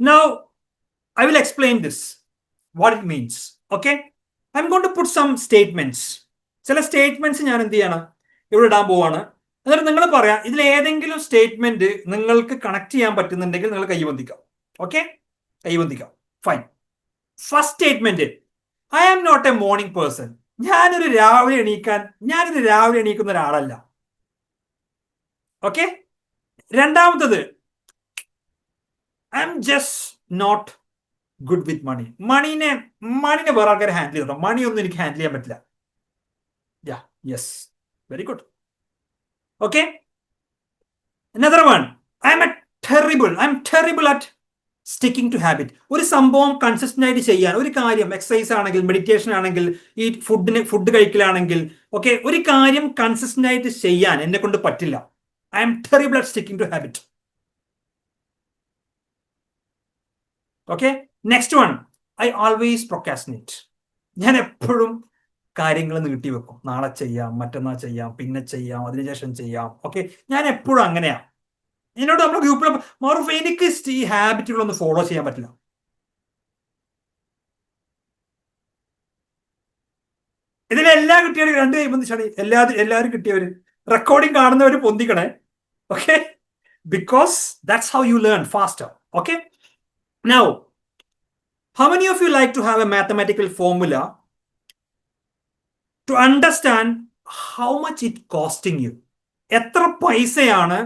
Now, I will explain this, what it means. Okay? I'm going to put some statements. ചില statements ഞാൻ എന്ത് ചെയ്യണം? ഇവിടെ ഇടാൻ പോവാണ്. എന്നിട്ട് നിങ്ങൾ പറയാം ഇതിൽ ഏതെങ്കിലും സ്റ്റേറ്റ്മെന്റ് നിങ്ങൾക്ക് കണക്ട് ചെയ്യാൻ പറ്റുന്നുണ്ടെങ്കിൽ നിങ്ങൾ കൈവന്തിക്കാം okay കൈവന്തിക്കാം fine first statement I am not a morning person ഞാനൊരു രാവിലെ എണീക്കാൻ ഞാനൊരു രാവിലെ എണീക്കുന്ന ഒരാളല്ല. ഓക്കെ രണ്ടാമത്തത് I'm just not good with money മണിനെ മണിനെ വേറെ ആൾക്കാർ ഹാൻഡിൽ ചെയ്തോ ഒന്നും എനിക്ക് ഹാൻഡിൽ ചെയ്യാൻ പറ്റില്ല. Yeah yes very good okay another one I'm a terrible I'm terrible at sticking to habit ഒരു സംഭവം കൺസിസ്റ്റന്റ് ആയിട്ട് ചെയ്യാൻ ഒരു കാര്യം എക്സസൈസ് ആണെങ്കിൽ മെഡിറ്റേഷൻ ആണെങ്കിൽ ഈ ഫുഡിന് ഫുഡ് കഴിക്കലാണെങ്കിൽ ഓക്കെ ഒരു കാര്യം കൺസിസ്റ്റന്റ് ആയിട്ട് ചെയ്യാൻ എന്നെ കൊണ്ട് പറ്റില്ല. I'm terrible at sticking to habit okay next one I always procrastinate ഞാൻ എപ്പോഴും കാര്യങ്ങൾ നീട്ടി വെക്കും. നാളെ ചെയ്യാം മറ്റന്നാൾ ചെയ്യാം പിന്നെ ചെയ്യാം അതിനുശേഷം ചെയ്യാം. ഓക്കെ ഞാൻ എപ്പോഴും അങ്ങനെയാ. എന്നോട് നമ്മുടെ ഗ്രൂപ്പിൽ മാറും എനിക്ക് ഈ ഹാബിറ്റുകളൊന്നും ഫോളോ ചെയ്യാൻ പറ്റില്ല. ഇതിലെല്ലാ കുട്ടികളും രണ്ട് കൈ ബന്ധിച്ചാണ് എല്ലാ എല്ലാവരും കിട്ടിയവര്. റെക്കോർഡിംഗ് കാണുന്നവർ പൊന്തിക്കണേ. Okay because that's how you learn faster okay now how many of you like to have a mathematical formula to understand how much it costing you? എത്ര പൈസയാണ്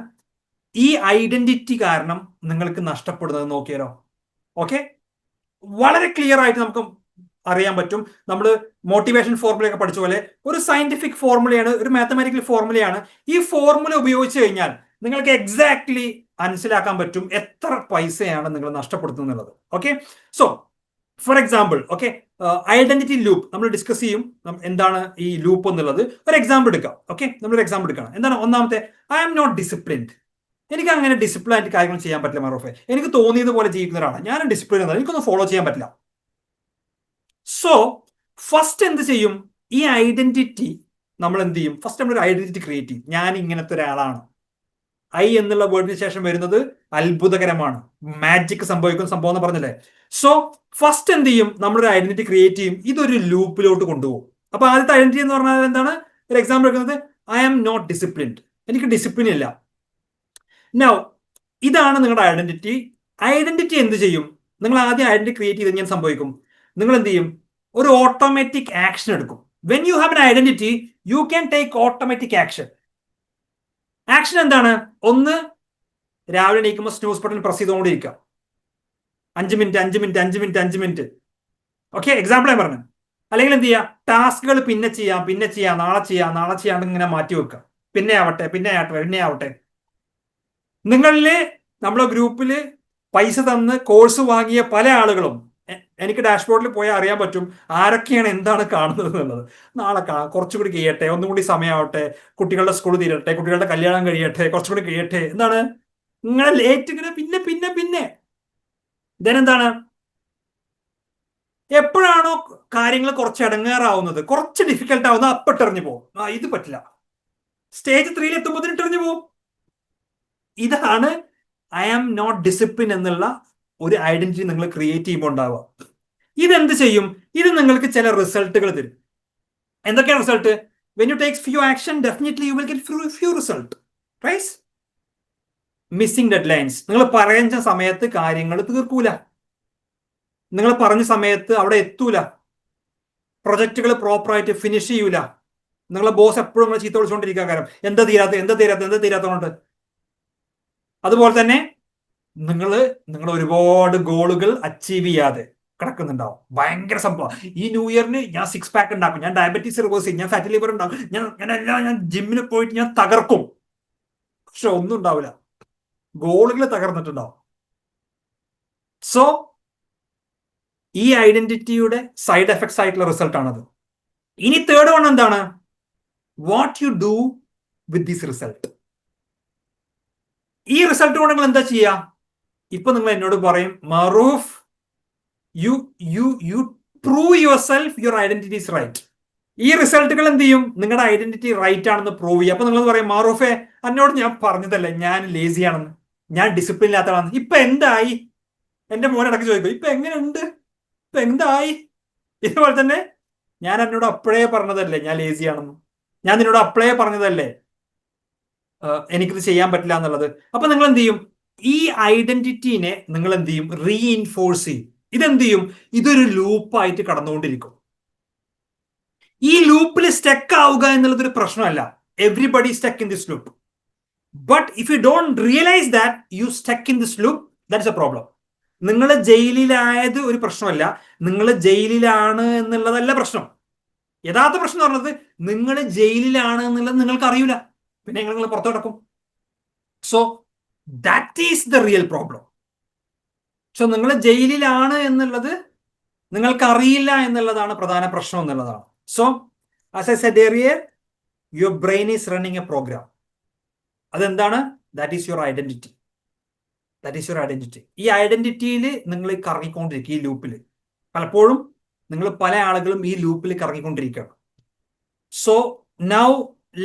ഈ ഐഡന്റിറ്റി കാരണം നിങ്ങൾക്ക് നഷ്ടപ്പെടുന്നത് നോക്കിയാലോ? ഓക്കെ വളരെ ക്ലിയർ ആയിട്ട് നമുക്ക് അറിയാൻ പറ്റും. നമ്മൾ മോട്ടിവേഷൻ ഫോർമുലയൊക്കെ പഠിച്ച പോലെ ഒരു സയന്റിഫിക് ഫോർമുലയാണ് ഒരു മാത്തമാറ്റിക്കൽ ഫോർമുലയാണ് ഈ ഫോർമുല ഉപയോഗിച്ച് കഴിഞ്ഞാൽ നിങ്ങൾക്ക് എക്സാക്ട്ലി മനസ്സിലാക്കാൻ പറ്റും എത്ര പൈസയാണ് നിങ്ങൾ നഷ്ടപ്പെടുത്തുന്നത് okay so for example okay identity loop നമ്മൾ ഡിസ്കസ് ചെയ്യും. എന്താണ് ഈ ലൂപ്പ് എന്നുള്ളത്. ഒരു എക്സാമ്പിൾ എടുക്കാം. ഓക്കെ നമ്മളൊരു എക്സാമ്പിൾ എടുക്കണം. എന്താണ് ഒന്നാമത്തെ? ഐ ആം നോട്ട് ഡിസിപ്ലിൻഡ് എനിക്ക് അങ്ങനെ ഡിസിപ്ലിൻ ആയിട്ട് കാര്യങ്ങൾ ചെയ്യാൻ പറ്റില്ല മറോഫെ എനിക്ക് തോന്നിയത് പോലെ ജീവിക്കുന്ന ഒരാളാണ്. ഞാൻ ഡിസിപ്ലിൻ എന്നാണ് എനിക്കൊന്നും ഫോളോ ചെയ്യാൻ പറ്റില്ല. സോ ഫസ്റ്റ് എന്ത് ചെയ്യും? ഈ ഐഡന്റിറ്റി നമ്മൾ എന്ത് ചെയ്യും? ഫസ്റ്റ് നമ്മൾ ഒരു ഐഡന്റിറ്റി ക്രിയേറ്റ് ചെയ്യും. ഞാൻ ഇങ്ങനത്തെ ഒരാളാണ്. ഐ എന്നുള്ള വേർഡിന് ശേഷം വരുന്നത് അത്ഭുതകരമാണ്. മാജിക് സംഭവിക്കുന്ന സംഭവം എന്ന് പറഞ്ഞല്ലേ? സോ ഫസ്റ്റ് എന്ത് ചെയ്യും? നമ്മളൊരു ഐഡന്റിറ്റി ക്രിയേറ്റ് ചെയ്യും. ഇതൊരു ലൂപ്പിലോട്ട് കൊണ്ടുപോകും. അപ്പൊ ആദ്യത്തെ ഐഡന്റിറ്റി എന്ന് പറഞ്ഞാൽ എന്താണ്? ഒരു എക്സാമ്പിൾ എടുക്കുന്നത് ഐ ആം നോട്ട് ഡിസിപ്ലിൻഡ് എനിക്ക് ഡിസിപ്ലിൻ ഇല്ല. നൗ ഇതാണ് നിങ്ങളുടെ ഐഡന്റിറ്റി ഐഡന്റിറ്റി എന്ത് ചെയ്യും? നിങ്ങൾ ആദ്യം ഐഡന്റിറ്റി ക്രിയേറ്റ് ചെയ്ത് ഞാൻ സംഭവിക്കും. നിങ്ങൾ എന്ത് ചെയ്യും? ഒരു ഓട്ടോമാറ്റിക് ആക്ഷൻ എടുക്കും. When you have an identity you can take automatic action action എന്താണ്? ഒന്ന് രാവിലെ എണീക്കുമ്പോൾ സ്നൂസ് ബട്ടൺ പ്രസ് ചെയ്തുകൊണ്ടിരിക്കുക. അഞ്ച് മിനിറ്റ് അഞ്ച് മിനിറ്റ് അഞ്ച് മിനിറ്റ് അഞ്ച് മിനിറ്റ് ഓക്കെ എക്സാമ്പിൾ ഞാൻ പറഞ്ഞു. അല്ലെങ്കിൽ എന്ത് ചെയ്യുക ടാസ്കുകൾ പിന്നെ ചെയ്യാം പിന്നെ ചെയ്യാം നാളെ ചെയ്യാം നാളെ ചെയ്യാണ്ട് ഇങ്ങനെ മാറ്റി വെക്കുക. പിന്നെ ആവട്ടെ പിന്നെ ആവട്ടെ പിന്നെ ആവട്ടെ. നിങ്ങളിൽ നമ്മളെ ഗ്രൂപ്പിൽ പൈസ തന്ന് കോഴ്സ് വാങ്ങിയ പല ആളുകളും എനിക്ക് ഡാഷ്ബോർഡിൽ പോയാൽ അറിയാൻ പറ്റും ആരൊക്കെയാണ് എന്താണ് കാണുന്നത് എന്നുള്ളത്. നാളെ കുറച്ചുകൂടി കഴിയട്ടെ ഒന്നും കൂടി സമയമാവട്ടെ കുട്ടികളുടെ സ്കൂൾ തീരട്ടെ കുട്ടികളുടെ കല്യാണം കഴിയട്ടെ കുറച്ചുകൂടി കഴിയട്ടെ എന്താണ്? നിങ്ങളെ ലേറ്റ് ഇങ്ങനെ പിന്നെ പിന്നെ പിന്നെ. ഇതെന്താണ് എപ്പോഴാണോ കാര്യങ്ങൾ കുറച്ച് ഇടങ്ങേറാവുന്നത് കുറച്ച് ഡിഫിക്കൽട്ട് ആവുന്നത് അപ്പിട്ടെറിഞ്ഞു പോകും. ആ ഇത് പറ്റില്ല. സ്റ്റേജ് ത്രീയിൽ എത്തുമ്പോൾ ഇട്ടെറിഞ്ഞു പോകും. ഇതാണ് ഐ ആം നോട്ട് ഡിസിപ്ലിൻ എന്നുള്ള ഒരു ഐഡന്റിറ്റി നിങ്ങൾ ക്രിയേറ്റ് ചെയ്യുമ്പോൾ ഉണ്ടാവുക. ഇതെന്ത് ചെയ്യും? ഇത് നിങ്ങൾക്ക് ചില റിസൾട്ടുകൾ തരും. എന്തൊക്കെയാണ് result when you takes few action definitely you will get few result rise missing deadlines നിങ്ങൾ പറയുന്ന സമയത്ത് കാര്യങ്ങൾ തീർക്കൂല. നിങ്ങൾ പറഞ്ഞ സമയത്ത് അവിടെ എത്തൂല. പ്രൊജക്റ്റുകൾ പ്രോപ്പറായിട്ട് ഫിനിഷ് ചെയ്യൂല. നിങ്ങളെ ബോസ് എപ്പോഴും ചീത്ത വിളിച്ചുകൊണ്ടിരിക്കുക കാരണം എന്താ തീരാത്ത എന്താ തീരാത്ത എന്താ തീരാത്തോണ്ട് അതുപോലെ തന്നെ നിങ്ങൾ നിങ്ങൾ ഒരുപാട് ഗോളുകൾ അച്ചീവ് ചെയ്യാതെ കിടക്കുന്നുണ്ടാവും. ഭയങ്കര സംഭവം. ഈ ന്യൂ ഇയറിന് ഞാൻ സിക്സ് പാക്ക് ഉണ്ടാക്കും. ഞാൻ ഡയബറ്റീസ് റിവേഴ്സ് ചെയ്യും. ഞാൻ ഫാറ്റ് ലിവർ ഉണ്ടാവും ഞാൻ ഞാൻ എല്ലാം ഞാൻ ജിമ്മിന് പോയിട്ട് ഞാൻ തകർക്കും. പക്ഷെ ഒന്നും ഉണ്ടാവില്ല. ഗോളുകൾ തകർന്നിട്ടുണ്ടാവും. സോ ഈ ഐഡന്റിറ്റിയുടെ സൈഡ് എഫക്ട്സ് ആയിട്ടുള്ള റിസൾട്ട് ആണത്. ഇനി തേർഡ് വൺ എന്താണ്? What you do with this result ഈ റിസൾട്ട് കൊണ്ട് നിങ്ങൾ എന്താ ചെയ്യുക ഇപ്പൊ നിങ്ങൾ എന്നോട് പറയും Maroof you you you prove yourself your identity is right ഈ റിസൾട്ടുകൾ എന്ത് ചെയ്യും? നിങ്ങളുടെ ഐഡന്റിറ്റി റൈറ്റ് ആണെന്ന് പ്രൂവ് ചെയ്യും അപ്പൊ നിങ്ങൾ പറയും മാറൂഫെ എന്നോട് ഞാൻ പറഞ്ഞതല്ലേ ഞാൻ ലേസി ആണെന്ന്. ഞാൻ ഡിസിപ്ലിൻ ഇല്ലാത്തതാണ് ഇപ്പൊ എന്തായി? എന്റെ മോൻ ഇടയ്ക്ക് ചോദിക്കും ഇപ്പൊ എങ്ങനെയുണ്ട്? ഇപ്പൊ എന്തായി? ഇതുപോലെ തന്നെ ഞാൻ എന്നോട് അപ്പോഴേ പറഞ്ഞതല്ലേ ഞാൻ ലേസി ആണെന്ന്. ഞാൻ നിന്നോട് അപ്പോഴേ പറഞ്ഞതല്ലേ എനിക്കിത് ചെയ്യാൻ പറ്റില്ല എന്നുള്ളത്. അപ്പൊ നിങ്ങൾ എന്ത് ചെയ്യും? ഈ ഐഡന്റിറ്റീനെ നിങ്ങൾ എന്ത് ചെയ്യും. റീഇൻഫോഴ്സ് ചെയ്യും ഇതെന്ത് ചെയ്യും ഇതൊരു ലൂപ്പായിട്ട് കടന്നുകൊണ്ടിരിക്കും. ഈ ലൂപ്പിൽ സ്റ്റക്ക് ആവുക എന്നുള്ളത് ഒരു പ്രശ്നമല്ല everybody stuck in this loop but if you don't realise that you stuck in this loop that's a problem നിങ്ങൾ ജയിലിലായത് ഒരു പ്രശ്നമല്ല. നിങ്ങൾ ജയിലിലാണ് എന്നുള്ളതല്ല പ്രശ്നം. യഥാർത്ഥ പ്രശ്നം എന്ന് പറഞ്ഞത് നിങ്ങൾ ജയിലിലാണ് എന്നുള്ളത് നിങ്ങൾക്ക് അറിയില്ല പിന്നെ നിങ്ങൾ പുറത്തു കിടക്കും. So that is the real problem so നിങ്ങൾ ജയിലിലാണ് എന്നുള്ളത് നിങ്ങൾക്ക് അറിയില്ല എന്നുള്ളതാണ് പ്രധാന പ്രശ്നം എന്നുള്ളതാണ്. So as a said earlier your brain is running a program അതെന്താണ്? That is your identity that is your identity ഈ ഐഡന്റിറ്റിയിൽ നിങ്ങൾ കറങ്ങിക്കൊണ്ടിരിക്കും ഈ ലൂപ്പിൽ പലപ്പോഴും നിങ്ങൾ പല ആളുകളും ഈ ലൂപ്പിൽ കറങ്ങിക്കൊണ്ടിരിക്കുകയാണ്. So now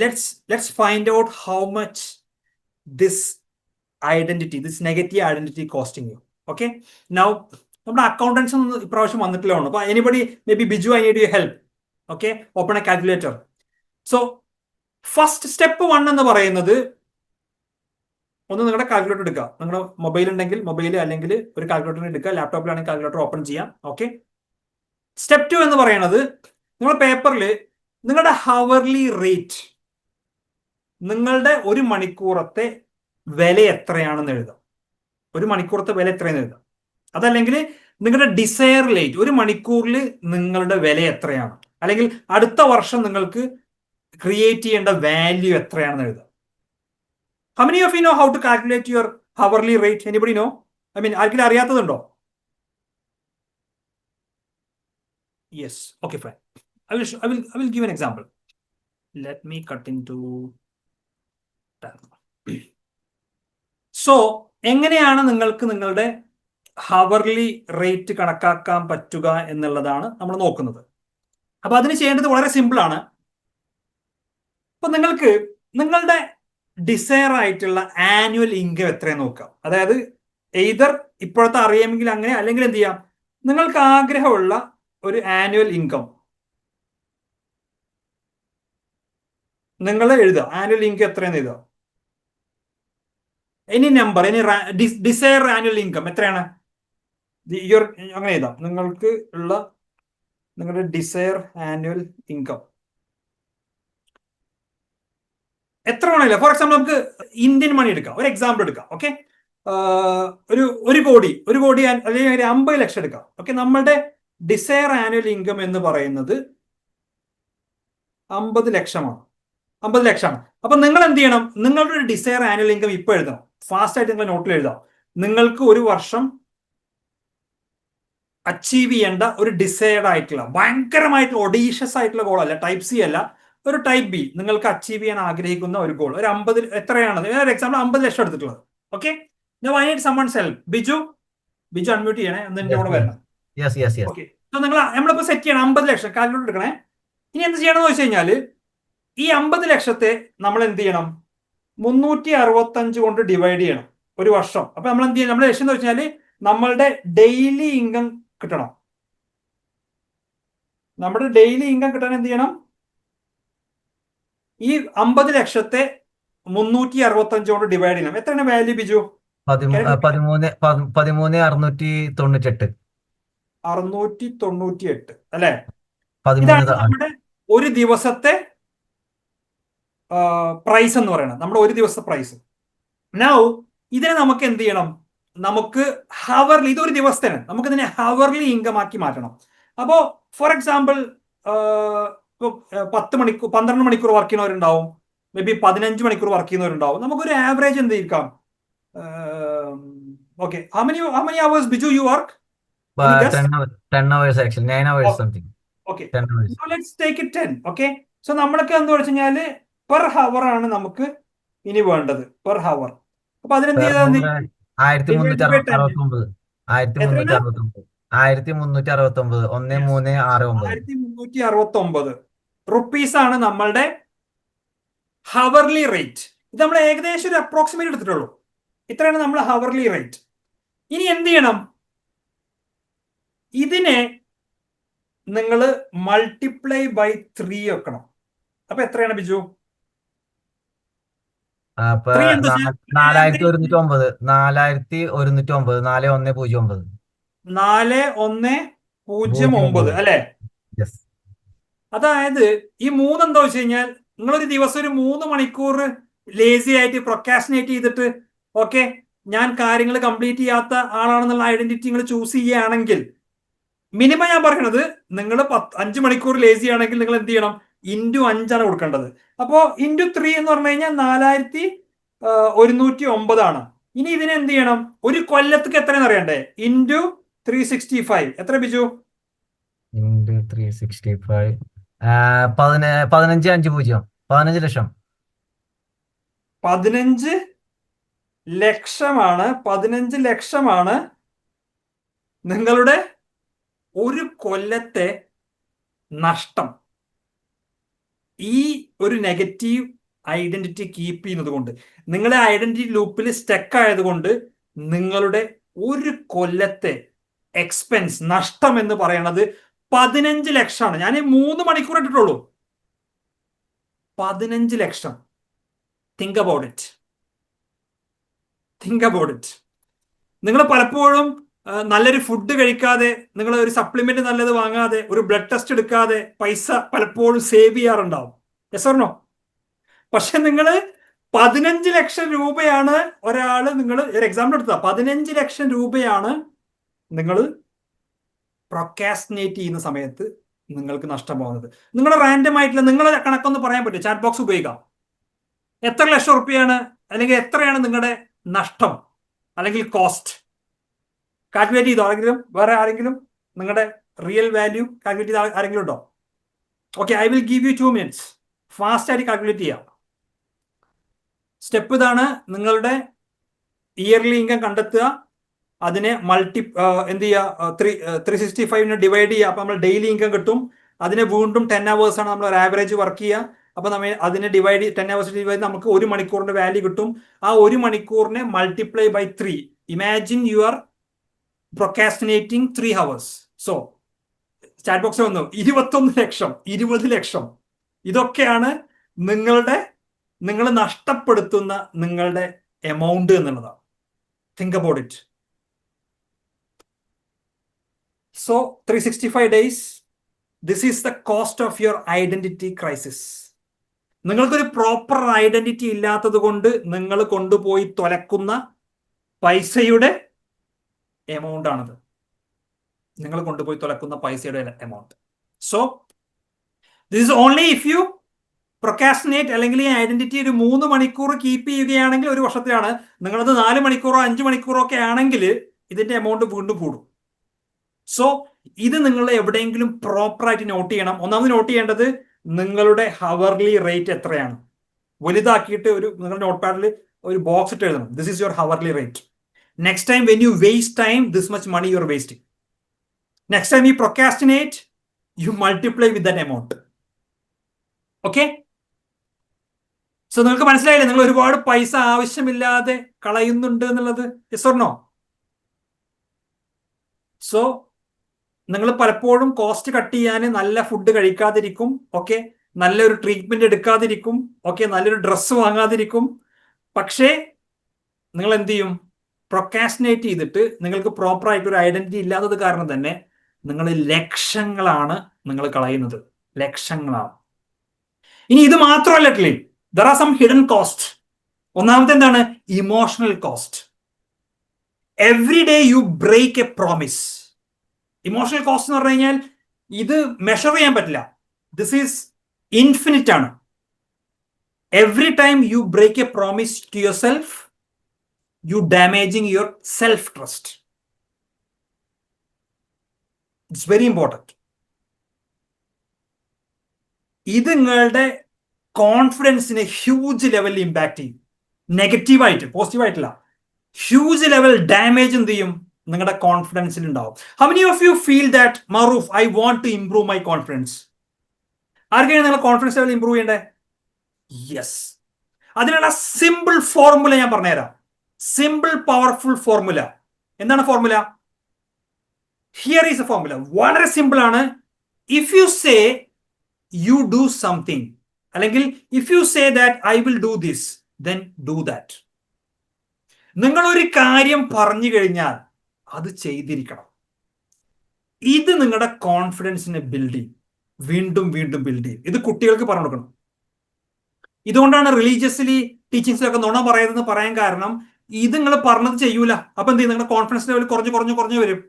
let's let's find out how much this identity this negative identity costing you okay now നമ്മുടെ അക്കൗണ്ടൻസ് ഒന്നും ഇപ്രാവശ്യം വന്നിട്ടില്ല അപ്പൊ anybody maybe Biju I need you help okay open a calculator so first step one എന്ന് പറയുന്നത് ഒന്ന് നിങ്ങളുടെ calculator എടുക്കുക. നിങ്ങളുടെ മൊബൈൽ ഉണ്ടെങ്കിൽ മൊബൈൽ അല്ലെങ്കിൽ ഒരു കാൽക്കുലേറ്റർ എടുക്കുക. ലാപ്ടോപ്പിലാണെങ്കിൽ കാൽക്കുലേറ്റർ ഓപ്പൺ ചെയ്യാം. ഓക്കെ സ്റ്റെപ്പ് ടു എന്ന് പറയുന്നത് നിങ്ങൾ പേപ്പറിൽ നിങ്ങളുടെ ഹവർലി റേറ്റ് നിങ്ങളുടെ ഒരു മണിക്കൂറത്തെ വില എത്രയാണെന്ന് എഴുതാം. ഒരു മണിക്കൂറത്തെ വില എത്രയാണെന്ന് എഴുതാം. അതല്ലെങ്കിൽ നിങ്ങളുടെ ഡിസയർ ലേറ്റ് ഒരു മണിക്കൂറിൽ നിങ്ങളുടെ വില എത്രയാണ്? അല്ലെങ്കിൽ അടുത്ത വർഷം നിങ്ങൾക്ക് ക്രിയേറ്റ് ചെയ്യേണ്ട വാല്യൂ എത്രയാണെന്ന് എഴുതാം. How many of you know how to calculate your hourly rate anybody know I mean ആർക്കും അറിയാത്തതുണ്ടോ? Yes okay fine I I will I will give an example let me cut in to so എങ്ങനെയാണ് നിങ്ങൾക്ക് നിങ്ങളുടെ hourly rate കണക്കാക്കാൻ പറ്റുക എന്നുള്ളതാണ് നമ്മൾ നോക്കുന്നത്. അപ്പൊ അതിന് ചെയ്യേണ്ടത് വളരെ സിമ്പിൾ ആണ്. അപ്പൊ നിങ്ങൾക്ക് നിങ്ങളുടെ ഡിസയർ ആയിട്ടുള്ള ആനുവൽ ഇൻകം എത്രയും നോക്കാം അതായത് എയ്തർ ഇപ്പോഴത്തെ അറിയാമെങ്കിൽ അങ്ങനെ അല്ലെങ്കിൽ എന്ത് ചെയ്യാം? നിങ്ങൾക്ക് ആഗ്രഹമുള്ള ഒരു ആനുവൽ ഇൻകം നിങ്ങൾ എഴുതുക. ആനുവൽ ഇൻകം എത്രയെന്ന് എഴുതുക. Any number any desire annual income എത്രയാണ്? അങ്ങനെ എഴുതാം. നിങ്ങൾക്ക് ഉള്ള നിങ്ങളുടെ ഡിസയർ ആനുവൽ ഇൻകം എത്ര വേണമില്ല ഫോർ എക്സാമ്പിൾ നമുക്ക് ഇന്ത്യൻ മണി എടുക്കാം. ഒരു എക്സാമ്പിൾ എടുക്കാം ഓക്കെ ഒരു ഒരു കോടി ഒരു കോടി അല്ലെങ്കിൽ ഒരു അമ്പത് ലക്ഷം എടുക്കാം. ഓക്കെ നമ്മളുടെ ഡിസയർ ആനുവൽ ഇൻകം എന്ന് പറയുന്നത് അമ്പത് ലക്ഷമാണ്. അമ്പത് ലക്ഷമാണ്. അപ്പൊ നിങ്ങൾ എന്ത് ചെയ്യണം? നിങ്ങളുടെ ഒരു ഡിസയർ ആനുവൽ ഇൻകം ഇപ്പൊ എഴുതണം. ഫാസ്റ്റ് ആയിട്ട് നിങ്ങൾ നോട്ടിൽ എഴുതാം. നിങ്ങൾക്ക് ഒരു വർഷം അച്ചീവ് ചെയ്യേണ്ട ഒരു ഡിസൈഡ് ആയിട്ടുള്ള ഭയങ്കരമായിട്ടുള്ള ഒഡീഷ്യസ് ആയിട്ടുള്ള ഗോൾ അല്ല ടൈപ്പ് സി അല്ല ഒരു ടൈപ്പ് ബി നിങ്ങൾക്ക് അച്ചീവ് ചെയ്യാൻ ആഗ്രഹിക്കുന്ന ഒരു ഗോൾ ഒരു അമ്പത് എത്രയാണ്? ഒരു എക്സാമ്പിൾ അമ്പത് ലക്ഷം എടുത്തിട്ടുള്ളത്. Okay I need someone self Biju? Biju unmute ചെയ്യണേ എന്ന് എന്റെ കൂടെ വരണം. ഓക്കെ നിങ്ങൾ നമ്മളിപ്പോ സെറ്റ് ചെയ്യണം അമ്പത് ലക്ഷം. കാൽക്കുലേറ്റ് എടുക്കണേ. ഇനി എന്ത് ചെയ്യണമെന്ന് വെച്ച് കഴിഞ്ഞാൽ ഈ അമ്പത് ലക്ഷത്തെ നമ്മൾ എന്ത് ചെയ്യണം? മുന്നൂറ്റി അറുപത്തഞ്ച് കൊണ്ട് ഡിവൈഡ് ചെയ്യണം. ഒരു വർഷം. അപ്പൊ നമ്മൾ എന്ത് ചെയ്യണം? നമ്മുടെ ലക്ഷ്യം എന്ന് വെച്ചാൽ നമ്മളുടെ ഡെയിലി ഇൻകം കിട്ടണം. നമ്മുടെ ഡെയിലി ഇൻകം കിട്ടാൻ എന്ത് ചെയ്യണം? ഈ അമ്പത് ലക്ഷത്തെ മുന്നൂറ്റി അറുപത്തഞ്ച് കൊണ്ട് ഡിവൈഡ് ചെയ്യണം. എത്രയാണ് വാല്യൂ ബിജു? പതിമൂന്ന് പതിമൂന്ന് അറുന്നൂറ്റി തൊണ്ണൂറ്റെട്ട് അറുന്നൂറ്റി തൊണ്ണൂറ്റി എട്ട് അല്ലെ ഇതാണ് നമ്മുടെ ഒരു ദിവസത്തെ പ്രൈസ് എന്ന് പറയുന്നത് നമ്മുടെ ഒരു ദിവസത്തെ പ്രൈസ് നൗ ഇതിനെ നമുക്ക് എന്ത് ചെയ്യണം? നമുക്ക് ഹവർലി ഇതൊരു ദിവസത്തേന്. നമുക്ക് ഇതിനെ ഹവർലി ഇൻകം ആക്കി മാറ്റണം. അപ്പോ ഫോർ എക്സാമ്പിൾ പത്ത് മണിക്കൂർ പന്ത്രണ്ട് മണിക്കൂർ വർക്ക് ചെയ്യുന്നവരുണ്ടാവും. മേ ബി പതിനഞ്ച് മണിക്കൂർ വർക്ക് ചെയ്യുന്നവരുണ്ടാവും. നമുക്കൊരു ആവറേജ് എന്ത് ഇരിക്കാം okay how many how many hours Biju you work പ- Any guess? 10 hours actually. 9 hours something. ഓക്കെ 10 hours. സോ നമ്മൾക്ക് എന്താ വെച്ച് കഴിഞ്ഞാൽ പെർ ഹവർ ആണ് നമുക്ക് ഇനി വേണ്ടത്. പെർ ഹവർ അപ്പൊ അതിനെന്ത് ചെയ്താൽ ആയിരത്തി മുന്നൂറ്റി. അറുപത്തി ഒമ്പത് ഒന്ന്. മൂന്ന് ആറ് ഒമ്പത്. ആയിരത്തി മുന്നൂറ്റി അറുപത്തി ഒമ്പത് റുപ്പീസ് ആണ് നമ്മളുടെ ഹവർലി റേറ്റ് ഇത് നമ്മൾ ഏകദേശം ഒരു അപ്രോക്സിമേറ്റ് എടുത്തിട്ടുള്ളൂ. ഇത്രയാണ് നമ്മൾ ഹവർലി റേറ്റ് ഇനി എന്ത് ചെയ്യണം? ഇതിനെ നിങ്ങൾ മൾട്ടിപ്ലൈ ബൈ ത്രീ വെക്കണം. അപ്പൊ എത്രയാണ് ബിജു? അപ്പൊ നാലായിരത്തി ഒരുന്നൂറ്റി ഒമ്പത്. നാലായിരത്തി ഒരുന്നൂറ്റി ഒമ്പത്. നാല് ഒന്ന് പൂജ്യം ഒമ്പത്. നാല് ഒന്ന് പൂജ്യം ഒമ്പത്. അല്ലെ? അതായത് ഈ മൂന്ന് എന്താ വെച്ച് കഴിഞ്ഞാൽ നിങ്ങളൊരു ഒരു ദിവസം ഒരു മൂന്ന് മണിക്കൂർ ലേസി ആയിട്ട് പ്രൊക്കാസിനേറ്റ് ചെയ്തിട്ട് ഓക്കെ ഞാൻ കാര്യങ്ങൾ കംപ്ലീറ്റ് ചെയ്യാത്ത ആളാണെന്നുള്ള ഐഡന്റിറ്റി നിങ്ങൾ ചൂസ് ചെയ്യുകയാണെങ്കിൽ മിനിമം ഞാൻ പറയണത് നിങ്ങൾ പത്ത് അഞ്ച് മണിക്കൂർ ലേസി ആണെങ്കിൽ നിങ്ങൾ എന്ത് ചെയ്യണം? ഇന്റു അഞ്ചാണ് കൊടുക്കേണ്ടത്. അപ്പോൾ ഇന്റു ത്രീ എന്ന് പറഞ്ഞു കഴിഞ്ഞാൽ നാലായിരത്തി ഒരുന്നൂറ്റി ഒമ്പതാണ് ഇനി ഇതിനെ എന്ത് ചെയ്യണം? ഒരു കൊല്ലത്തേക്ക് എത്രയെന്ന് അറിയണ്ടേ? ഇന്റു ത്രീ സിക്സ്റ്റി ഫൈവ് എത്ര Biju? Into three sixty five പതിന പതിനഞ്ച് അഞ്ച് പൂജ്യം. പതിനഞ്ച് ലക്ഷം. പതിനഞ്ച് ലക്ഷമാണ് പതിനഞ്ച് ലക്ഷമാണ് നിങ്ങളുടെ ഒരു കൊല്ലത്തെ നഷ്ടം. ഈ ഒരു നെഗറ്റീവ് ഐഡന്റിറ്റി കീപ്പ് ചെയ്യുന്നത് കൊണ്ട് നിങ്ങളെ ഐഡന്റിറ്റി ലൂപ്പിൽ സ്റ്റക്ക് ആയതുകൊണ്ട് നിങ്ങളുടെ ഒരു കൊല്ലത്തെ എക്സ്പെൻസ് നഷ്ടം എന്ന് പറയണത് പതിനഞ്ച് ലക്ഷമാണ്. ഞാൻ ഈ മൂന്ന് മണിക്കൂർ ഇട്ടിട്ടുള്ളൂ. പതിനഞ്ച് lakh. Think about it think about it നിങ്ങൾ പലപ്പോഴും നല്ലൊരു ഫുഡ് കഴിക്കാതെ നിങ്ങൾ ഒരു സപ്ലിമെന്റ് നല്ലത് വാങ്ങാതെ ഒരു ബ്ലഡ് ടെസ്റ്റ് എടുക്കാതെ പൈസ പലപ്പോഴും സേവ് ചെയ്യാറുണ്ടാവും. യെസ് ഓർണോ പക്ഷെ നിങ്ങൾ പതിനഞ്ച് ലക്ഷം രൂപയാണ് ഒരാൾ നിങ്ങൾ ഒരു എക്സാമ്പിൾ എടുത്ത പതിനഞ്ച് ലക്ഷം രൂപയാണ് നിങ്ങൾ പ്രൊക്കാസ്റ്റിനേറ്റ് ചെയ്യുന്ന സമയത്ത് നിങ്ങൾക്ക് നഷ്ടമാവുന്നത്. നിങ്ങളുടെ റാൻഡം ആയിട്ടുള്ള നിങ്ങളുടെ കണക്കൊന്ന് പറയാൻ പറ്റും ചാറ്റ് ബോക്സ് ഉപയോഗിക്കാം. എത്ര ലക്ഷം റുപ്യാണ് അല്ലെങ്കിൽ എത്രയാണ് നിങ്ങളുടെ നഷ്ടം അല്ലെങ്കിൽ കോസ്റ്റ് കാൽക്കുലേറ്റ് ചെയ്തോ ആരെങ്കിലും വേറെ ആരെങ്കിലും നിങ്ങളുടെ റിയൽ വാല്യൂ കാൽക്കുലേറ്റ് ചെയ്ത ആരെങ്കിലും ഉണ്ടോ? Okay I will give you two minutes fast ആയിട്ട് കാൽക്കുലേറ്റ് ചെയ്യാം. സ്റ്റെപ്പ് ഇതാണ് നിങ്ങളുടെ ഇയർലി ഇൻകം കണ്ടെത്തുക. അതിനെ മൾട്ടി എന്ത് ചെയ്യുക ത്രീ ത്രീ സിക്സ്റ്റി ഫൈവിനെ ഡിവൈഡ് ചെയ്യുക. അപ്പം നമ്മൾ ഡെയിലി ഇൻകം കിട്ടും. അതിനെ വീണ്ടും ടെൻ അവേഴ്സ് ആണ് നമ്മൾ ഒരു ആവറേജ് വർക്ക് ചെയ്യുക. അപ്പം നമ്മൾ അതിനെ ഡിവൈഡ് ടെൻ അവേഴ്സ് ഡിവൈഡ് നമുക്ക് ഒരു മണിക്കൂറിന്റെ വാല്യൂ കിട്ടും. ആ ഒരു മണിക്കൂറിനെ multiply by three imagine you are procrastinating three hours so chat box വന്നു. ഇരുപത്തൊന്ന് ലക്ഷം ഇരുപത് ലക്ഷം. ഇതൊക്കെയാണ് നിങ്ങളുടെ നിങ്ങൾ നഷ്ടപ്പെടുത്തുന്ന നിങ്ങളുടെ എമൗണ്ട് എന്നുള്ളതാണ് think about it so three sixty five days this is the cost of your identity crisis നിങ്ങൾക്കൊരു പ്രോപ്പർ ഐഡന്റിറ്റി ഇല്ലാത്തത് കൊണ്ട് നിങ്ങൾ കൊണ്ടുപോയി തുലക്കുന്ന പൈസയുടെ എമൗണ്ട് ആണത്. നിങ്ങൾ കൊണ്ടുപോയി തുലക്കുന്ന പൈസയുടെ amount so this only if you procrastinate അല്ലെങ്കിൽ ഈ ഐഡന്റിറ്റി ഒരു മൂന്ന് മണിക്കൂർ കീപ്പ് ചെയ്യുകയാണെങ്കിൽ ഒരു വർഷത്തിലാണ്. നിങ്ങളത് നാല് മണിക്കൂറോ അഞ്ച് മണിക്കൂറോ ഒക്കെ ആണെങ്കിൽ ഇതിന്റെ എമൗണ്ട് വീണ്ടും കൂടും. സോ ഇത് നിങ്ങൾ എവിടെയെങ്കിലും പ്രോപ്പറായിട്ട് നോട്ട് ചെയ്യണം. ഒന്നാമത് നോട്ട് ചെയ്യേണ്ടത് നിങ്ങളുടെ ഹവർലി റേറ്റ് എത്രയാണ്? വലുതാക്കിയിട്ട് ഒരു നിങ്ങളുടെ നോട്ട് പാഡിൽ ഒരു ബോക്സ് ഇട്ട് എഴുതണം. This is your hourly rate time when you waste time this much money you are wasting next time you procrastinate you multiply with then amount okay so നിങ്ങൾക്ക് മനസ്സിലായില്ലേ? നിങ്ങൾ ഒരുപാട് പൈസ ആവശ്യമില്ലാതെ കളയുന്നുണ്ട് എന്നുള്ളത്? No? സോ നിങ്ങൾ പലപ്പോഴും കോസ്റ്റ് കട്ട് ചെയ്യാൻ നല്ല ഫുഡ് കഴിക്കാതിരിക്കും. ഓക്കെ നല്ലൊരു ട്രീറ്റ്മെന്റ് എടുക്കാതിരിക്കും. ഓക്കെ നല്ലൊരു ഡ്രസ്സ് വാങ്ങാതിരിക്കും. പക്ഷേ നിങ്ങൾ എന്ത് ചെയ്യും? പ്രൊക്കാസ്റ്റിനേറ്റ് ചെയ്തിട്ട് നിങ്ങൾക്ക് പ്രോപ്പർ ആയിട്ട് ഒരു ഐഡന്റിറ്റി ഇല്ലാത്തത് കാരണം തന്നെ നിങ്ങൾ ലക്ഷങ്ങളാണ് നിങ്ങൾ കളയുന്നത്. ലക്ഷങ്ങളാണ്. ഇനി ഇത് മാത്രമല്ല clean there are some hidden cost ഒന്നാമത്തെ എന്താണ്? Emotional cost every day you break a promise emotional cost എന്ന് പറഞ്ഞു കഴിഞ്ഞാൽ ഇത് മെഷർ ചെയ്യാൻ പറ്റില്ല. ദിസ് ഈസ് ഇൻഫിനിറ്റ് ആണ്. Every time you break a promise to yourself you damaging your self trust it's very important ഇത് നിങ്ങളുടെ കോൺഫിഡൻസിനെ ഹ്യൂജ് ലെവലിൽ ഇമ്പാക്ട് ചെയ്യും. നെഗറ്റീവായിട്ട് പോസിറ്റീവായിട്ടില്ല ഹ്യൂജ് ലെവൽ ഡാമേജ് എന്ത് ചെയ്യും? നിങ്ങളുടെ കോൺഫിഡൻസിൽ ഉണ്ടാവും. How many of you feel that Maroof I want to improve my confidence ആർക്കാണ് നിങ്ങളുടെ കോൺഫിഡൻസ് ലെവൽ ഇംപ്രൂവ് ചെയ്യേണ്ടത്? യെസ് അതിനുള്ള സിമ്പിൾ ഫോർമുല ഞാൻ പറഞ്ഞുതരാം. സിമ്പിൾ പവർഫുൾ ഫോർമുല എന്താണ് formula here is a formula വളരെ സിമ്പിൾ ആണ്. If you say you do something അല്ലെങ്കിൽ if you say that I will do this then do that നിങ്ങൾ ഒരു കാര്യം പറഞ്ഞു കഴിഞ്ഞാൽ അത് ചെയ്തിരിക്കണം. ഇത് നിങ്ങളുടെ കോൺഫിഡൻസിനെ ബിൽഡ് ചെയ്യും. വീണ്ടും വീണ്ടും ബിൽഡ് ചെയ്യും. ഇത് കുട്ടികൾക്ക് പറഞ്ഞു കൊടുക്കണം. ഇതുകൊണ്ടാണ് റിലീജിയസ്ലി ടീച്ചിങ്സിലൊക്കെ നുണ പറയുന്നത് പറയാൻ കാരണം ഇത് നിങ്ങൾ പറഞ്ഞത് ചെയ്യൂല. അപ്പൊ എന്ത് നിങ്ങളുടെ കോൺഫിഡൻസ് ലെവൽ കുറഞ്ഞു കുറഞ്ഞു കുറഞ്ഞു വരും.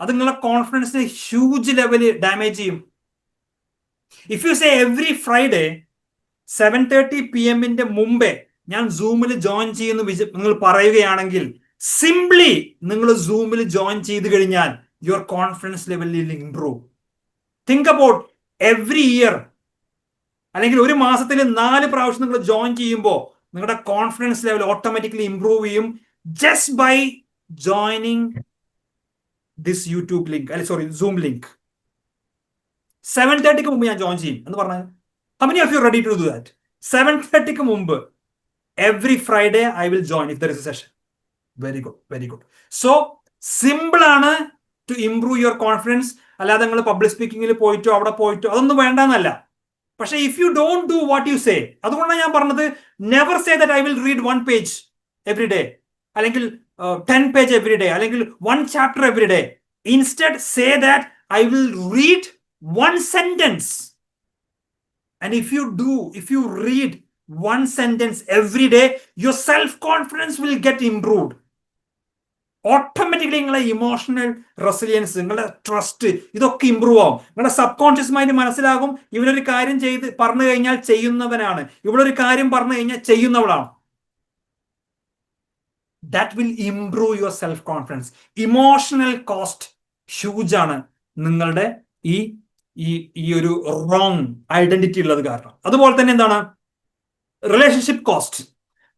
അത് നിങ്ങളുടെ കോൺഫിഡൻസിനെ ഹ്യൂജ് ലെവൽ ഡാമേജ് ചെയ്യും. If you say every Friday seven thirty P എമ്മിന്റെ മുമ്പേ ഞാൻ സൂമിൽ ജോയിൻ ചെയ്യുന്ന നിങ്ങൾ പറയുകയാണെങ്കിൽ സിംപ്ലി നിങ്ങൾ സൂമിൽ ജോയിൻ ചെയ്ത് കഴിഞ്ഞാൽ യുവർ കോൺഫിഡൻസ് ലെവലിൽ improve think about every year അല്ലെങ്കിൽ ഒരു മാസത്തിൽ നാല് പ്രാവശ്യം നിങ്ങൾ ജോയിൻ ചെയ്യുമ്പോൾ നിങ്ങളുടെ കോൺഫിഡൻസ് ലെവൽ ഓട്ടോമാറ്റിക്കലി ഇംപ്രൂവ് ചെയ്യും just by joining this YouTube link അല്ലെ സോറി സൂം ലിങ്ക് സെവൻ തേർട്ടിക്ക് മുമ്പ് ഞാൻ ജോയിൻ ചെയ്യും. എന്ന് പറഞ്ഞാൽ company of you ready to do that seven തേർട്ടിക്ക് മുമ്പ് every Friday I will join if there is a session very good very good so simple ആണ് to improve your confidence അല്ലാതെ നിങ്ങൾ പബ്ലിക് സ്പീക്കിങ്ങിൽ പോയിട്ടോ അവിടെ പോയിട്ടോ അതൊന്നും വേണ്ടെന്നല്ല. പക്ഷെ if you don't do what you say അതുകൊണ്ടാണ് ഞാൻ പറഞ്ഞത് never say that I will read one page every day അല്ലെങ്കിൽ ടെൻ പേജ് എവറി ഡേ അല്ലെങ്കിൽ one chapter every day instead say that I will read one sentence and if you do if you read one sentence every day your self confidence will get improved automatically നിങ്ങളെ emotional resilience നിങ്ങളുടെ trust ഇതൊക്കെ improve ആവും. നിങ്ങളുടെ sub conscious mind മനസ്സിലാകും ഇവരൊരു കാര്യം ചെയ്ത് പറഞ്ഞു കഴിഞ്ഞാൽ ചെയ്യുന്നവനാണ്. ഇവളൊരു കാര്യം പറഞ്ഞു കഴിഞ്ഞാൽ ചെയ്യുന്നവളാണ്. That will improve your self confidence emotional cost huge ആണ് നിങ്ങളുടെ ഈ ഈ ഈ ഒരു റോങ് ഐഡന്റിറ്റി ഉള്ളത് കാരണം. അതുപോലെ തന്നെ എന്താണ്? റിലേഷൻഷിപ്പ് കോസ്റ്റ്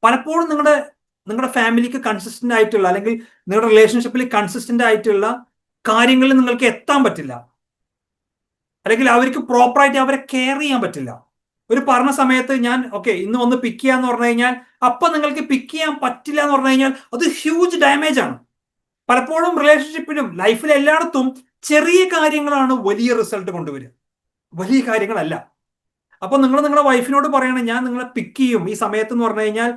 പലപ്പോഴും നിങ്ങളുടെ നിങ്ങളുടെ ഫാമിലിക്ക് കൺസിസ്റ്റന്റ് ആയിട്ടുള്ള അല്ലെങ്കിൽ നിങ്ങളുടെ റിലേഷൻഷിപ്പിൽ കൺസിസ്റ്റന്റ് ആയിട്ടുള്ള കാര്യങ്ങളിൽ നിങ്ങൾക്ക് എത്താൻ പറ്റില്ല. അല്ലെങ്കിൽ അവർക്ക് പ്രോപ്പറായിട്ട് അവരെ കെയർ ചെയ്യാൻ പറ്റില്ല. ഒരു പറഞ്ഞ സമയത്ത് ഞാൻ ഓക്കെ ഇന്ന് ഒന്ന് പിക്ക് ചെയ്യാന്ന് പറഞ്ഞു കഴിഞ്ഞാൽ അപ്പൊ നിങ്ങൾക്ക് പിക്ക് ചെയ്യാൻ പറ്റില്ല എന്ന് പറഞ്ഞു കഴിഞ്ഞാൽ അത് ഹ്യൂജ് ഡാമേജ് ആണ്. പലപ്പോഴും റിലേഷൻഷിപ്പിലും ലൈഫിൽ എല്ലായിടത്തും ചെറിയ കാര്യങ്ങളാണ് വലിയ റിസൾട്ട് കൊണ്ടുവരിക. വലിയ കാര്യങ്ങളല്ല. അപ്പൊ നിങ്ങൾ നിങ്ങളുടെ വൈഫിനോട് പറയണം ഞാൻ നിങ്ങളെ പിക്ക് ചെയ്യും. ഈ സമയത്ത് എന്ന് പറഞ്ഞു കഴിഞ്ഞാൽ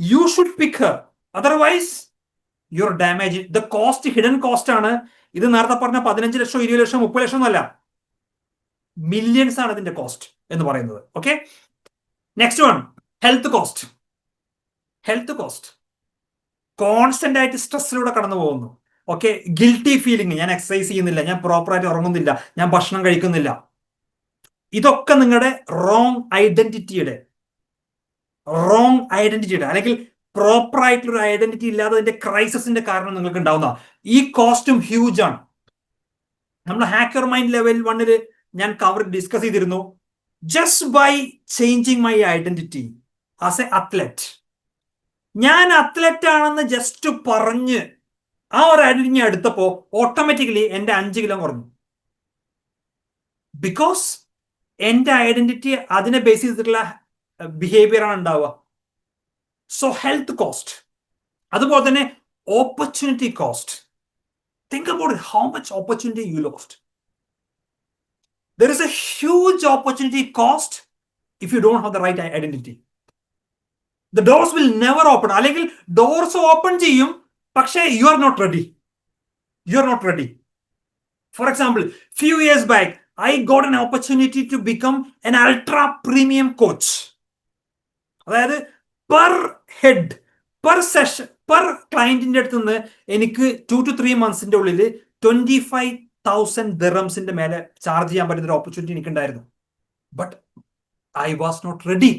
you should pick her otherwise your damage the cost hidden cost ആണ്. ഇത് നേരത്തെ പറഞ്ഞ പതിനഞ്ച് ലക്ഷം ഇരുപത് ലക്ഷം മുപ്പത് ലക്ഷം അല്ല മില്യൺസ് ആണ് ഇതിന്റെ കോസ്റ്റ് എന്ന് പറയുന്നത്. Okay next one health cost health cost constant ആയിട്ട് സ്ട്രെസ്സിലൂടെ കടന്നു പോകുന്നു. ഓക്കെ ഗിൽറ്റി ഫീലിംഗ് ഞാൻ എക്സസൈസ് ചെയ്യുന്നില്ല. ഞാൻ പ്രോപ്പറായിട്ട് ഉറങ്ങുന്നില്ല. ഞാൻ ഭക്ഷണം കഴിക്കുന്നില്ല. ഇതൊക്കെ നിങ്ങളുടെ റോങ് ഐഡന്റിറ്റിയുടെ റോങ് ഐഡന്റിറ്റിയുടെ അല്ലെങ്കിൽ പ്രോപ്പർ ആയിട്ടുള്ള ഒരു ഐഡന്റിറ്റി ഇല്ലാതെ അതിന്റെ ക്രൈസിന്റെ കാരണം നിങ്ങൾക്ക് ഉണ്ടാവുന്ന ഈ കോസ്റ്റും ഹ്യൂജ് ആണ്. നമ്മൾ ഹാക്കർ മൈൻഡ് ലെവൽ വണ്ണിൽ ഞാൻ കവർ ഡിസ്കസ് ചെയ്തിരുന്നു. Just by changing my identity as a athlete ഞാൻ അത്ലറ്റ് ആണെന്ന് ജസ്റ്റ് പറഞ്ഞ് ആ ഒരു ഐഡന്റിറ്റി എടുത്തപ്പോ ഓട്ടോമാറ്റിക്കലി എന്റെ അഞ്ച് കിലോ കുറഞ്ഞു. ബിക്കോസ് എന്റെ ഐഡന്റിറ്റി അതിനെ ബേസ് ചെയ്തിട്ടുള്ള ബിഹേവിയർ ആണ് ഉണ്ടാവുക. സോ ഹെൽത്ത് കോസ്റ്റ് അതുപോലെ തന്നെ opportunity cost think about how much opportunity you lost there is a huge opportunity cost if you don't have the right identity the doors will never open അല്ലെങ്കിൽ doors open ചെയ്യും പക്ഷേ you are not ready you are not ready for example few years back I got an opportunity to become an ultra premium coach അതായത് per head per session per ക്ലയന്റിന്റെ അടുത്ത് നിന്ന് എനിക്ക് to to three മന്ത്സിന്റെ ഉള്ളിൽ twenty five thousand ദിറംസിന്റെ മേലെ charge ചെയ്യാൻ പറ്റുന്ന ഒരു opportunity എനിക്കുണ്ടായിരുന്നു. But I was not ready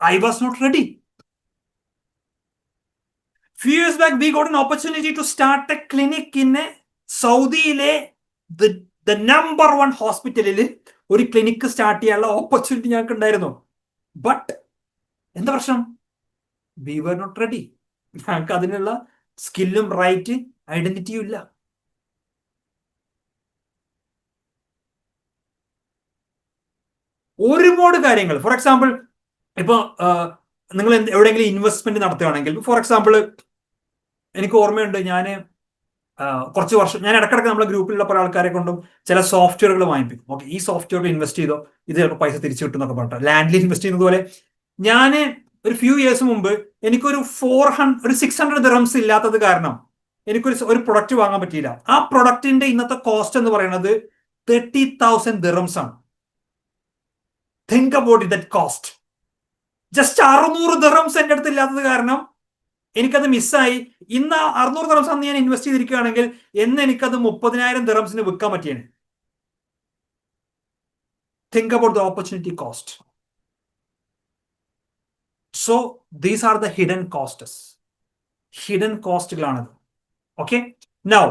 I was not ready few years back we got an opportunity to start a clinic in സൗദിയിലെ ദ നമ്പർ വൺ ഹോസ്പിറ്റലിൽ ഒരു clinic start ചെയ്യാനുള്ള opportunity ഞങ്ങൾക്ക് ഉണ്ടായിരുന്നു ബട്ട് എന്താ പ്രശ്നം? വി വർ നോട്ട് റെഡി ഞങ്ങൾക്ക് അതിനുള്ള സ്കില്ലും റൈറ്റ് ഐഡന്റിറ്റിയും ഇല്ല. ഒരുപാട് കാര്യങ്ങൾ. ഫോർ എക്സാമ്പിൾ ഇപ്പൊ നിങ്ങൾ എവിടെയെങ്കിലും ഇൻവെസ്റ്റ്മെന്റ് നടത്തുകയാണെങ്കിൽ ഫോർ എക്സാമ്പിൾ എനിക്ക് ഓർമ്മയുണ്ട് ഞാൻ കുറച്ച് വർഷം ഞാൻ ഇടക്കിടക്ക് നമ്മുടെ ഗ്രൂപ്പിലുള്ള പല ആൾക്കാരെ കൊണ്ടും ചില സോഫ്റ്റ്വെയറുകൾ വാങ്ങിപ്പിക്കും. ഓക്കെ ഈ സോഫ്റ്റ്വെയറിൽ ഇൻവെസ്റ്റ് ചെയ്തോ? ഇത് ചിലപ്പോൾ പൈസ തിരിച്ചു കിട്ടും എന്നൊക്കെ പറഞ്ഞിട്ട്. ലാൻഡിൽ ഇൻവെസ്റ്റ് ചെയ്യുന്നത് പോലെ ഞാൻ ഒരു ഫ്യൂ ഇയേഴ്സ് മുമ്പ് എനിക്കൊരു ഫോർ ഹൺഡ്രഡ് ഒരു സിക്സ് ഹൺഡ്രഡ് ദിറംസ് ഇല്ലാത്തത് കാരണം എനിക്കൊരു ഒരു പ്രൊഡക്റ്റ് വാങ്ങാൻ പറ്റിയില്ല. ആ പ്രൊഡക്റ്റിന്റെ ഇന്നത്തെ കോസ്റ്റ് എന്ന് പറയുന്നത് തേർട്ടി തൗസൻഡ് ദിറംസ് ആണ്. Think about that cost just അറുന്നൂറ് ദിറംസ് എന്റെ അടുത്ത് ഇല്ലാത്തത് കാരണം എനിക്കത് മിസ്സായി. ഇന്ന് അറുന്നൂറ് ദിറംസ് അന്ന് ഞാൻ ഇൻവെസ്റ്റ് ചെയ്തിരിക്കുകയാണെങ്കിൽ എന്ന് എനിക്കത് മുപ്പതിനായിരം ദിറംസിന് വിൽക്കാൻ പറ്റിയാണ് think about the opportunity cost so these are the hidden costs hidden കോസ്റ്റുകളാണത് okay now